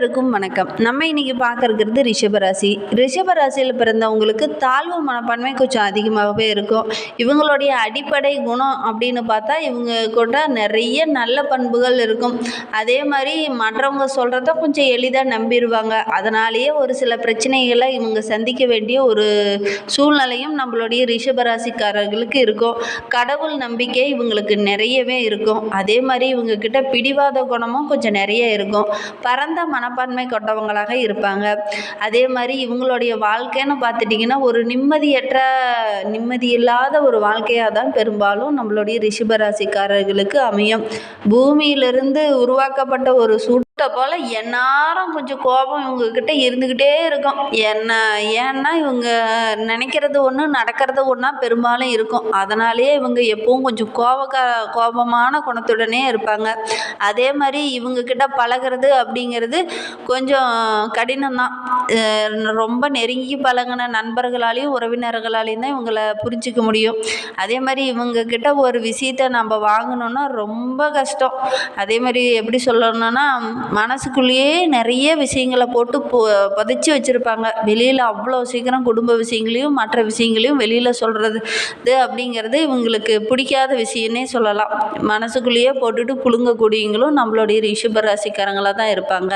அனைவருக்கும் வணக்கம். நம்ம இன்னைக்கு பார்க்கறது ரிஷபராசி. ரிஷபராசியில் பிறந்தவங்களுக்கு தாழ்வு மனப்பான்மை கொஞ்சம் அதிகமாகவே இருக்கும். இவங்களுடைய அடிப்படை குணம் அப்படின்னு பார்த்தா இவங்க கூட நிறைய நல்ல பண்புகள் இருக்கும். அதே மாதிரி மற்றவங்க சொல்கிறத கொஞ்சம் எளிதாக நம்பிடுவாங்க அதனாலேயே ஒரு சில பிரச்சனைகளை இவங்க சந்திக்க வேண்டிய ஒரு சூழ்நிலையும் நம்மளுடைய ரிஷபராசிக்காரர்களுக்கு இருக்கும். கடவுள் நம்பிக்கை இவங்களுக்கு நிறையவே இருக்கும். அதே மாதிரி இவங்க கிட்ட பிடிவாத குணமும் கொஞ்சம் நிறைய இருக்கும். பரந்த மன மனப்பான்மை கொண்டவங்களாக இருப்பாங்க. அதே மாதிரி இவங்களுடைய வாழ்க்கைன்னு பார்த்துட்டிங்கன்னா ஒரு நிம்மதியற்ற நிம்மதி இல்லாத ஒரு வாழ்க்கையாக தான் பெரும்பாலும் நம்மளுடைய ரிஷபராசிக்காரர்களுக்கு அமையும். பூமியிலிருந்து உருவாக்கப்பட்ட ஒரு சூட்டை போல் எந்நேரம் கொஞ்சம் கோபம் இவங்கக்கிட்ட இருந்துக்கிட்டே இருக்கும். என்ன ஏன்னா இவங்க நினைக்கிறது ஒன்று நடக்கிறது ஒன்றா பெரும்பாலும் இருக்கும். அதனாலேயே இவங்க எப்பவும் கொஞ்சம் கோபக்க கோபமான குணத்துடனே இருப்பாங்க. அதே மாதிரி இவங்கக்கிட்ட பழகிறது அப்படிங்கிறது கொஞ்சம் கடினம்தான். ரொம்ப நெருங்கி பழகின நண்பர்களாலேயும் உறவினர்களாலேயும் தான் இவங்களை புரிஞ்சிக்க முடியும். அதே மாதிரி இவங்கக்கிட்ட ஒரு விஷயத்த நம்ம வாங்கணுன்னா ரொம்ப கஷ்டம். அதே மாதிரி எப்படி சொல்லணும்னா மனசுக்குள்ளேயே நிறைய விஷயங்களை போட்டு பொ புதைச்சி வச்சுருப்பாங்க. வெளியில் அவ்வளோ சீக்கிரம் குடும்ப விஷயங்களையும் மற்ற விஷயங்களையும் வெளியில் சொல்கிறது இது அப்படிங்கிறது இவங்களுக்கு பிடிக்காத விஷயம்னே சொல்லலாம். மனசுக்குள்ளேயே போட்டுட்டு புழுங்கக்கூடியவங்களும் நம்மளுடைய ரிஷப ராசிக்காரங்களாக தான் இருப்பாங்க.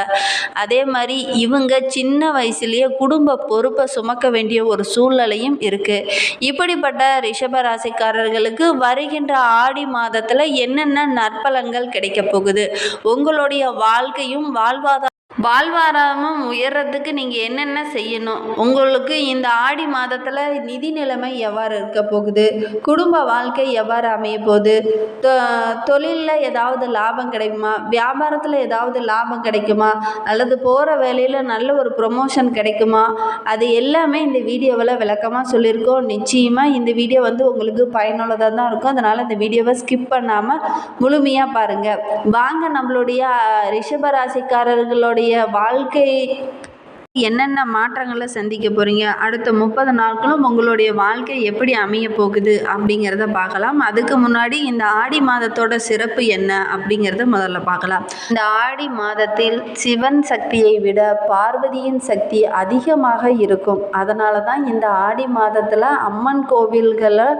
அதே மாதிரி இவங்க சின்ன வயசுலேயே குடும்ப பொறுப்பை சுமக்க வேண்டிய ஒரு சூழ்நிலையும் இருக்குது இப்படிப்பட்ட ரிஷப ராசிக்காரர்களுக்கு வருகின்ற ஆடி மாதத்தில் என்னென்ன நற்பலன்கள் கிடைக்க போகுது? உங்களுடைய வாழ்க்கை வாழ்க்கையும் வாழ்வாதார வாழ்வாதாரமும் உயர்றதுக்கு நீங்கள் என்னென்ன செய்யணும்? உங்களுக்கு இந்த ஆடி மாதத்தில் நிதி நிலைமை எவ்வாறு இருக்க போகுது? குடும்ப வாழ்க்கை எவ்வாறு அமைய போகுது? தொழிலில் ஏதாவது லாபம் கிடைக்குமா? வியாபாரத்தில் ஏதாவது லாபம் கிடைக்குமா? அல்லது போகிற வேலையில் நல்ல ஒரு ப்ரொமோஷன் கிடைக்குமா? அது எல்லாமே இந்த வீடியோவில் விளக்கமாக சொல்லியிருக்கோம். நிச்சயமாக இந்த வீடியோ வந்து உங்களுக்கு பயனுள்ளதாக தான் இருக்கும். அதனால் இந்த வீடியோவை ஸ்கிப் பண்ணாமல் முழுமையாக பாருங்கள் வாங்க நம்மளுடைய அஹ், உங்களுடைய வாழ்க்கை என்னென்ன மாற்றங்களை சந்திக்க போகிறீங்க அடுத்த முப்பது நாட்களும் உங்களுடைய வாழ்க்கை எப்படி அமைய போகுது அப்படிங்கிறத பார்க்கலாம். அதுக்கு முன்னாடி இந்த ஆடி மாதத்தோட சிறப்பு என்ன அப்படிங்கிறத முதல்ல பார்க்கலாம். இந்த ஆடி மாதத்தில் சிவன் சக்தியை விட பார்வதியின் சக்தி அதிகமாக இருக்கும். அதனால தான் இந்த ஆடி மாதத்தில் அம்மன் கோவில்களை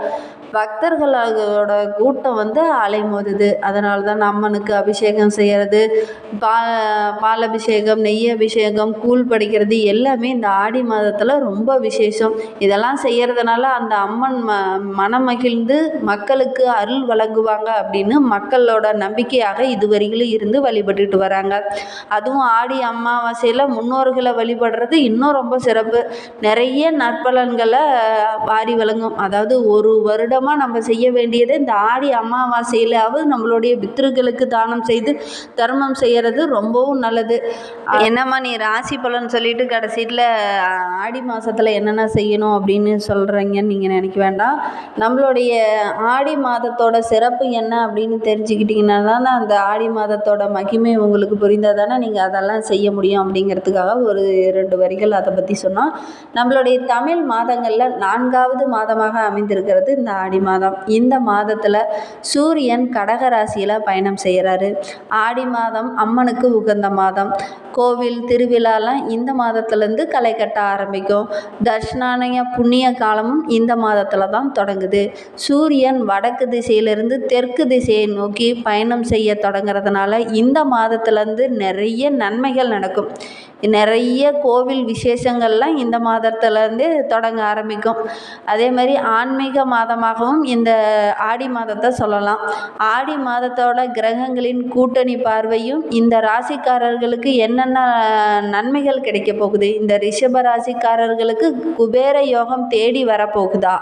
பக்தர்களோட கூட்டம் வந்து அலைமோதுது. அதனால தான் அம்மனுக்கு அபிஷேகம் செய்கிறது பா பால் அபிஷேகம் நெய் அபிஷேகம் கூழ் படைக்கிறது எல்லாமே இந்த ஆடி மாதத்தில் ரொம்ப விசேஷம். இதெல்லாம் செய்கிறதுனால அந்த அம்மன் ம மனம் மகிழ்ந்து மக்களுக்கு அருள் வழங்குவாங்க அப்படின்னு மக்களோட நம்பிக்கையாக இதுவரையிலும் இருந்து வழிபட்டுட்டு வராங்க. அதுவும் ஆடி அமாவாசையில் முன்னோர்களை வழிபடுறது இன்னும் ரொம்ப சிறப்பு. நிறைய நற்பலன்களை வாரி வழங்கும். அதாவது ஒரு வருடம் வருடமாக நம்ம செய்ய வேண்டியது. இந்த ஆடி அமாவாசையிலாவது நம்மளுடைய பித்ருக்களுக்கு தானம் செய்து தர்மம் செய்கிறது ரொம்பவும் நல்லது. என்னம்மா நீ ராசி பலன் சொல்லிட்டு கடைசியில் ஆடி மாதத்தில் என்னென்ன செய்யணும் அப்படின்னு சொல்கிறீங்கன்னு நீங்கள் நினைக்க வேண்டாம். நம்மளுடைய ஆடி மாதத்தோட சிறப்பு என்ன அப்படின்னு தெரிஞ்சுக்கிட்டிங்கன்னா தானே அந்த ஆடி மாதத்தோட மகிமை உங்களுக்கு புரிந்தால் தானே நீங்கள் அதெல்லாம் செய்ய முடியும் அப்படிங்கிறதுக்காக ஒரு ரெண்டு வரிகள் அதை பற்றி சொன்னோம். நம்மளுடைய தமிழ் மாதங்களில் நான்காவது மாதமாக அமைந்திருக்கிறது இந்த ஆடி மாதம். இந்த மாதத்தில் சூரியன் கடக ராசியில் பயணம் செய்கிறாரு ஆடி மாதம் அம்மனுக்கு உகந்த மாதம். கோவில் திருவிழாலாம் இந்த மாதத்துலேருந்து களை கட்ட ஆரம்பிக்கும். தர்ஷனானய புண்ணிய காலமும் இந்த மாதத்தில் தான் தொடங்குது. சூரியன் வடக்கு திசையிலிருந்து தெற்கு திசையை நோக்கி பயணம் செய்ய தொடங்குறதுனால இந்த மாதத்துலேருந்து நிறைய நன்மைகள் நடக்கும். நிறைய கோவில் விசேஷங்கள்லாம் இந்த மாதத்துலேருந்து தொடங்க ஆரம்பிக்கும். அதே மாதிரி ஆன்மீக மாதமாகவும் இந்த ஆடி மாதத்தை சொல்லலாம். ஆடி மாதத்தோட கிரகங்களின் கூட்டணி பார்வையும் இந்த ராசிக்காரர்களுக்கு என்னென்ன நன்மைகள் கிடைக்க போகுது? இந்த ரிஷப ராசிக்காரர்களுக்கு குபேர யோகம் தேடி வரப்போகுதா?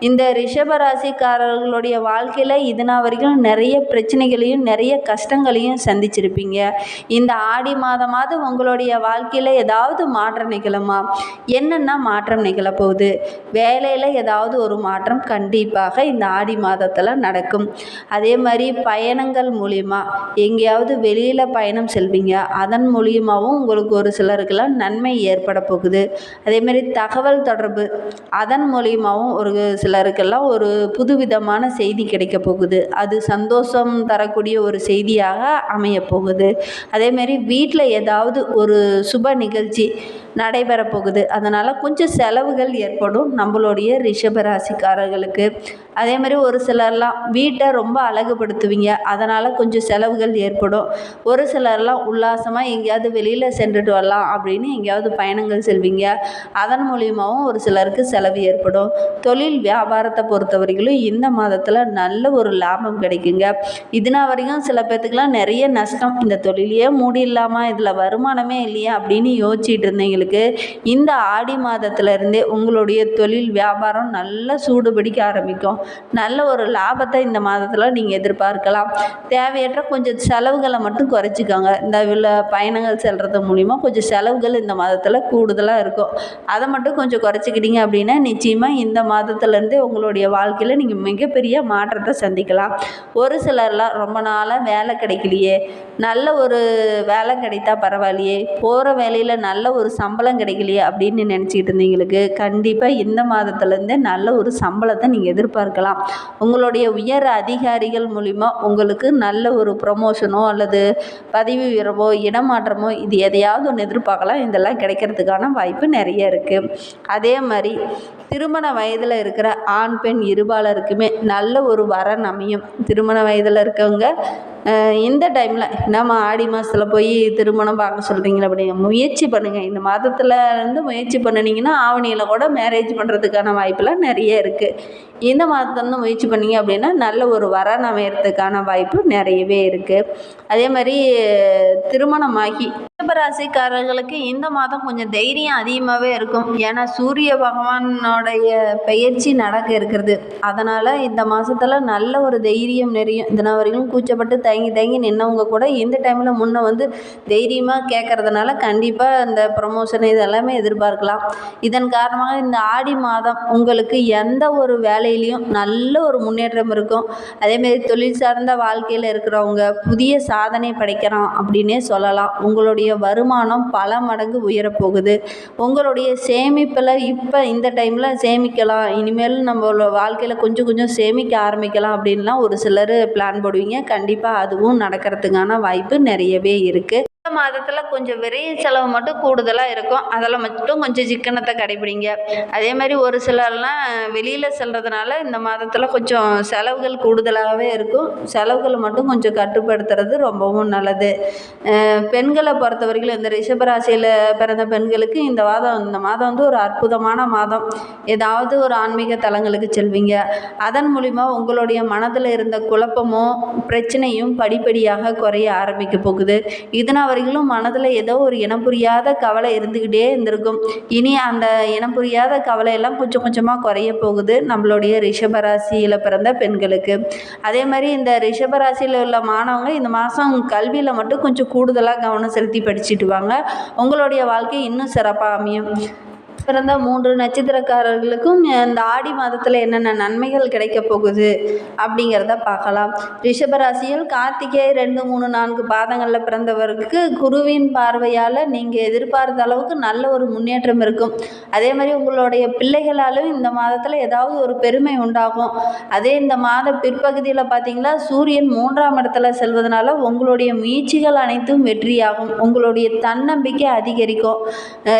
இந்த ரிஷப ராசிக்காரர்களுடைய வாழ்க்கையில் இதுனா வரைக்கும் நிறைய பிரச்சனைகளையும் நிறைய கஷ்டங்களையும் சந்திச்சிருப்பீங்க. இந்த ஆடி மாதமாவது உங்களுடைய வா வாழ்க்கையில் ஏதாவது மாற்றம் நிகழுமா? என்னென்ன மாற்றம் நிகழப்போகுது? வேலையில் ஏதாவது ஒரு மாற்றம் கண்டிப்பாக இந்த ஆடி மாதத்தில் நடக்கும். அதே மாதிரி பயணங்கள் மூலிமா எங்கேயாவது வெளியில் பயணம் செல்வீங்க. அதன் மூலியமாகவும் உங்களுக்கு ஒரு சிலருக்கெல்லாம் நன்மை ஏற்பட போகுது. அதேமாதிரி தகவல் தொடர்பு அதன் மூலியமாகவும் ஒரு சிலருக்கெல்லாம் ஒரு புதுவிதமான செய்தி கிடைக்க போகுது. அது சந்தோஷம் தரக்கூடிய ஒரு செய்தியாக அமைய போகுது. அதேமாரி வீட்டில் ஏதாவது ஒரு सुबह निकलची நடைபெறப்போகுது. அதனால் கொஞ்சம் செலவுகள் ஏற்படும் நம்மளுடைய ரிஷபராசிக்காரர்களுக்கு. அதே மாதிரி ஒரு சிலர்லாம் வீட்டை ரொம்ப அழகுபடுத்துவீங்க. அதனால் கொஞ்சம் செலவுகள் ஏற்படும். ஒரு சிலர்லாம் உல்லாசமாக எங்கேயாவது வெளியில் சென்றுட்டு வரலாம் அப்படின்னு எங்கேயாவது பயணங்கள் செல்வீங்க. அதன் மூலியமாகவும் ஒரு சிலருக்கு செலவு ஏற்படும். தொழில் வியாபாரத்தை பொறுத்தவரையிலும் இந்த மாதத்தில் நல்ல ஒரு லாபம் கிடைக்குங்க. இதுனா வரைக்கும் சில பேர்த்துக்கெலாம் நிறைய நஷ்டம். இந்த தொழிலையே மூடி இல்லாமல் இதில் வருமானமே இல்லையா? அப்படின்னு யோசிச்சுட்டு உங்களுக்கு. இந்த ஆடி மாதத்துலேருந்தே உங்களுடைய தொழில் வியாபாரம் நல்லா சூடு பிடிக்க ஆரம்பிக்கும். நல்ல ஒரு லாபத்தை இந்த மாதத்தில் நீங்கள் எதிர்பார்க்கலாம். தேவையற்ற கொஞ்சம் செலவுகளை மட்டும் குறைச்சிக்கோங்க. இந்த உள்ள பயணங்கள் செல்கிறது மூலிமா கொஞ்சம் செலவுகள் இந்த மாதத்தில் கூடுதலாக இருக்கும். அதை மட்டும் கொஞ்சம் குறைச்சிக்கிட்டீங்க அப்படின்னா நிச்சயமாக இந்த மாதத்துலேருந்தே உங்களுடைய வாழ்க்கையில் நீங்கள் மிகப்பெரிய மாற்றத்தை சந்திக்கலாம். ஒரு சிலர்லாம் ரொம்ப நாளாக வேலை கிடைக்கலையே. நல்ல ஒரு வேலை கிடைத்தா பரவாயில்லையே. போகிற வேலையில் நல்ல ஒரு சம்பளம் கிடைக்கலையே அப்படின்னு நினச்சிக்கிட்டு இருந்தீங்களுக்கு கண்டிப்பாக இந்த மாதத்துலேருந்தே நல்ல ஒரு சம்பளத்தை நீங்கள் எதிர்பார்க்கலாம். உங்களுடைய உயர் அதிகாரிகள் மூலிமா உங்களுக்கு நல்ல ஒரு ப்ரொமோஷனோ அல்லது பதவி உயர்வோ இடமாற்றமோ இது எதையாவது ஒன்று எதிர்பார்க்கலாம். இதெல்லாம் கிடைக்கிறதுக்கான வாய்ப்பு நிறைய இருக்குது அதே மாதிரி திருமண வயதில் இருக்கிற ஆண் பெண் இருபாலருக்குமே நல்ல ஒரு வரன் அமையும். திருமண வயதில் இருக்கவங்க இந்த டைமில் நம்ம ஆடி மாதத்தில் போய் திருமணம் பார்க்க சொல்கிறீங்களா அப்படிங்க முயற்சி பண்ணுங்கள் இந்த மாதத்தில் இருந்து முயற்சி பண்ணினீங்கன்னா ஆவணியில் கூட மேரேஜ் பண்ணுறதுக்கான வாய்ப்பெலாம் நிறைய இருக்குது இந்த மாதத்துலேருந்து முயற்சி பண்ணீங்க அப்படின்னா நல்ல ஒரு வரன் அமையறதுக்கான வாய்ப்பு நிறையவே இருக்குது அதே மாதிரி திருமணமாகி ராசிக்காரர்களுக்கு இந்த மாதம் கொஞ்சம் தைரியம் அதிகமாகவே இருக்கும். ஏன்னா சூரிய பகவானுடைய பெயர்ச்சி நடக்க இருக்கிறது. அதனால் இந்த மாதத்தில் நல்ல ஒரு தைரியம் நிறையும். இதனால் வரைக்கும் கூச்சப்பட்டு தயங்கி தயங்கி நின்னவங்க கூட இந்த டைமில் முன்னே வந்து தைரியமாக கேட்கறதுனால கண்டிப்பாக இந்த ப்ரொமோஷன் இதெல்லாமே எதிர்பார்க்கலாம். இதன் காரணமாக இந்த ஆடி மாதம் உங்களுக்கு எந்த ஒரு வேலையிலையும் நல்ல ஒரு முன்னேற்றம் இருக்கும். அதேமாரி தொழில் சார்ந்த வாழ்க்கையில் இருக்கிறவங்க புதிய சாதனை படைக்கிறோம் அப்படின்னே சொல்லலாம். உங்களுடைய வருமானம் பல மடங்கு உயரப்போகுது. உங்களுடைய சேமிப்பில் இப்போ இந்த டைமில் சேமிக்கலாம். இனிமேல் நம்ம வாழ்க்கையில் கொஞ்சம் கொஞ்சம் சேமிக்க ஆரம்பிக்கலாம் அப்படின்லாம் ஒரு சிலர் பிளான் போடுவீங்க. கண்டிப்பாக அதுவும் நடக்கிறதுக்கான வாய்ப்பு நிறையவே இருக்குது இந்த மாதத்தில் கொஞ்சம் விரைய செலவு மட்டும் கூடுதலாக இருக்கும். அதில் மட்டும் கொஞ்சம் சிக்கனத்தை கடைபிடிங்க. அதே மாதிரி ஒரு சிலர்லாம் வெளியில் செல்கிறதுனால இந்த மாதத்தில் கொஞ்சம் செலவுகள் கூடுதலாகவே இருக்கும். செலவுகளை மட்டும் கொஞ்சம் கட்டுப்படுத்துறது ரொம்பவும் நல்லது. பெண்களை பொறுத்த வரைக்கும் இந்த ரிஷபராசியில் பிறந்த பெண்களுக்கு இந்த மாதம் இந்த மாதம் வந்து ஒரு அற்புதமான மாதம். ஏதாவது ஒரு ஆன்மீக தலங்களுக்கு செல்வீங்க. அதன் மூலிமா உங்களுடைய மனதில் இருந்த குழப்பமும் பிரச்சனையும் படிப்படியாக குறைய ஆரம்பிக்க போகுது. இதனால் வரைக்கும் மனதில் ஏதோ ஒரு இனம் புரியாத கவலை இருந்துக்கிட்டே இருந்திருக்கும். இனி அந்த இனம் புரியாத கவலையெல்லாம் கொஞ்சம் கொஞ்சமாக குறைய போகுது நம்மளுடைய ரிஷபராசியில் பிறந்த பெண்களுக்கு. அதே மாதிரி இந்த ரிஷபராசியில் உள்ள மாணவங்க இந்த மாதம் கல்வியில் மட்டும் கொஞ்சம் கூடுதலாக கவனம் செலுத்தி படிச்சுட்டு வாங்க. உங்களுடைய வாழ்க்கை இன்னும் சிறப்பாக அமையும். பிறந்த மூன்று நட்சத்திரக்காரர்களுக்கும் இந்த ஆடி மாதத்தில் என்னென்ன நன்மைகள் கிடைக்க போகுது அப்படிங்கிறத பார்க்கலாம். ரிஷபராசியில் கார்த்திகை ரெண்டு மூணு நான்கு பாதங்களில் பிறந்தவருக்கு குருவின் பார்வையால் நீங்கள் எதிர்பார்த்த அளவுக்கு நல்ல ஒரு முன்னேற்றம் இருக்கும். அதே மாதிரி உங்களுடைய பிள்ளைகளாலும் இந்த மாதத்தில் ஏதாவது ஒரு பெருமை உண்டாகும். அதே இந்த மாத பிற்பகுதியில் பார்த்தீங்கன்னா சூரியன் மூன்றாம் இடத்துல செல்வதனால உங்களுடைய முயற்சிகள் அனைத்தும் வெற்றியாகும். உங்களுடைய தன்னம்பிக்கை அதிகரிக்கும்.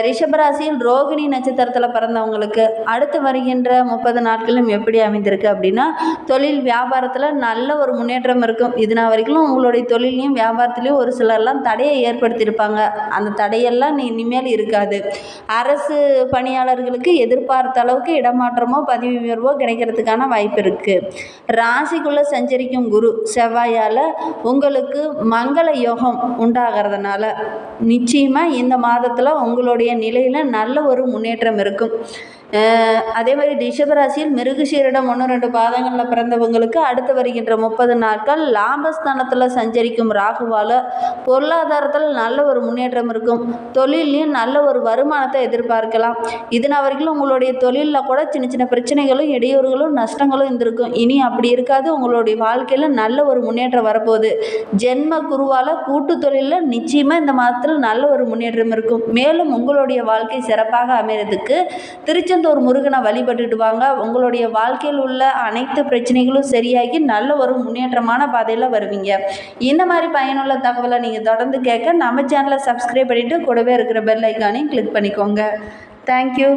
ரிஷபராசியில் ரோகிணி நட்சத்திரத்தில் பிறந்தவங்களுக்கு அடுத்து வருகின்ற முப்பது நாட்களும் எப்படி அமைந்திருக்கு அப்படின்னா தொழில் வியாபாரத்தில் நல்ல ஒரு முன்னேற்றம் இருக்கும். இது நாள் வரைக்கும் உங்களுடைய தொழிலையும் வியாபாரத்துலேயும் ஒரு சிலர்லாம் தடையை ஏற்படுத்தியிருப்பாங்க. அந்த தடையெல்லாம் நீ இனிமேல் இருக்காது. அரசு பணியாளர்களுக்கு எதிர்பார்த்த அளவுக்கு இடமாற்றமோ பதவி உயர்வோ கிடைக்கிறதுக்கான வாய்ப்பு இருக்குது ராசிக்குள்ளே சஞ்சரிக்கும் குரு செவ்வாயால் உங்களுக்கு மங்கள யோகம் உண்டாகிறதுனால நிச்சயமாக இந்த மாதத்தில் உங்களுடைய நிலையில் நல்ல ஒரு முன்னேற்றம் இருக்கும். அதே மாதிரி ரிஷபராசியில் மிருகசீரிடம் ஒன்று ரெண்டு பாதங்களில் பிறந்தவங்களுக்கு அடுத்து வருகின்ற முப்பது நாட்கள் லாபஸ்தானத்தில் சஞ்சரிக்கும் ராகுவால் பொருளாதாரத்தில் நல்ல ஒரு முன்னேற்றம் இருக்கும். தொழிலையும் நல்ல ஒரு வருமானத்தை எதிர்பார்க்கலாம். இதனால் வரைக்கும் உங்களுடைய தொழிலில் கூட சின்ன சின்ன பிரச்சனைகளும் இடையூறுகளும் நஷ்டங்களும் இருந்திருக்கும். இனி அப்படி இருக்காது. உங்களுடைய வாழ்க்கையில் நல்ல ஒரு முன்னேற்றம் வரப்போகுது. ஜென்ம குருவால் கூட்டு தொழிலில் நிச்சயமாக இந்த மாதத்தில் நல்ல ஒரு முன்னேற்றம் இருக்கும். மேலும் உங்களுடைய வாழ்க்கை சிறப்பாக அமைகிறதுக்கு திருச்செந்தூர் ஒரு முருகனை வழிபட்டுட்டு வாங்க. உங்களுடைய வாழ்க்கையில் உள்ள அனைத்து பிரச்சனைகளும் சரியாகி நல்ல ஒரு முன்னேற்றமான பாதையில் வருவீங்க. இந்த மாதிரி பயனுள்ள தகவலை நீங்கள் தொடர்ந்து கேட்க நம்ம சேனலை சப்ஸ்கிரைப் பண்ணிவிட்டு கூடவே இருக்கிற பெல் ஐக்கானையும் கிளிக் பண்ணிக்கோங்க. தேங்க்யூ